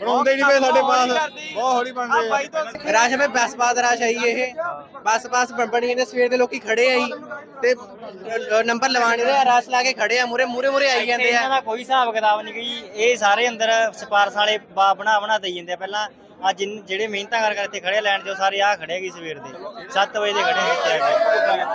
ਬਣਾਉਂਦੇ ਨਹੀਂ ਪਏ ਸਾਡੇ ਪਾਸ। ਬਹੁਤ ਹੌਲੀ ਬਣ ਰਹੇ ਆ ਰਸ਼ ਵੇ ਬੱਸ ਬਾਦ ਰਸ਼ ਆਈ ਇਹ। ਬੱਸ ਬੱਸ ਬਣੀ ਨੇ ਸਵੇਰ ਦੇ ਲੋਕੀ ਖੜੇ ਆਈ ਤੇ ਨੰਬਰ ਲਵਾਣੇ ਦੇ ਰਸ਼ ਲਾ ਕੇ ਖੜੇ ਆ ਮੂਰੇ ਮੂਰੇ ਮੂਰੇ ਆਈ ਜਾਂਦੇ ਇਹਨਾਂ ਆ ਦਾ ਕੋਈ ਹਿਸਾਬ ਕਿਤਾਬ ਨਹੀਂ ਗਈ। ਇਹ ਸਾਰੇ ਅੰਦਰ ਸਪਾਰਸ ਵਾਲੇ ਬਾ ਬਣਾ ਬਣਾ ਦੇਈ ਜਾਂਦੇ ਆ। ਪਹਿਲਾਂ ਆ ਜਿਨ ਜਿਹੜੇ ਮਿਹਨਤਾਂ ਕਰ ਕਰਕੇ ਖੜੇ ਲੈਣ ਜੋ ਸਾਰੇ ਆ ਖੜੇ ਗਈ ਸਵੇਰ ਦੇ। 7 ਵਜੇ ਦੇ ਖੜੇ ਇੱਥੇ